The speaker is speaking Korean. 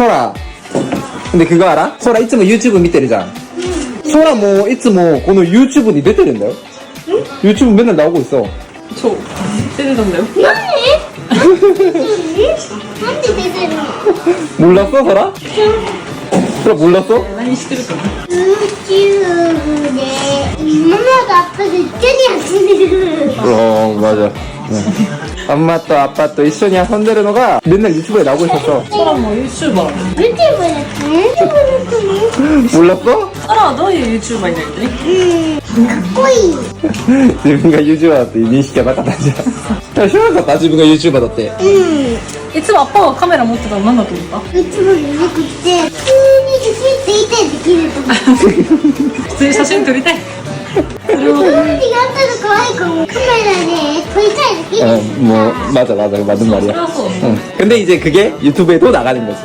소라. 근데 그거 알아? 소라いつも 유튜브 見てるじゃん. 소라 뭐, いつもこの 유튜브 に出てるんだよ. 유튜브 맨날 나오고 있어. 저 때리던데요? 何なんで出てるの 몰랐어, 소라? 소라 몰랐어? 많이 시끄럽다. YouTube でママとア ップで一緒に遊んでる 어, 맞아. 응. 엄마 또 아빠 또一緒に遊んでるのが 맨날 유튜브에 나오고 있었어. 소라 뭐 유튜버. YouTube で大丈夫 몰랐어? 소라 너희 유튜버인데 했더니 かっこいい自分が YouTuber だって認識がなかったんじゃん。知らなかった自分が YouTuber だって。うんいつもアッパがカメラ持ってたの何だと思った YouTube じゃなくて普通に写真ツイッターできると思う普通に写真撮りたい。 카메라는 거의 그 카메라는 불타는 게. 어, 뭐 맞아 맞아 맞는 말이야. 응. 근데 이제 그게 유튜브에도 나가는 거지.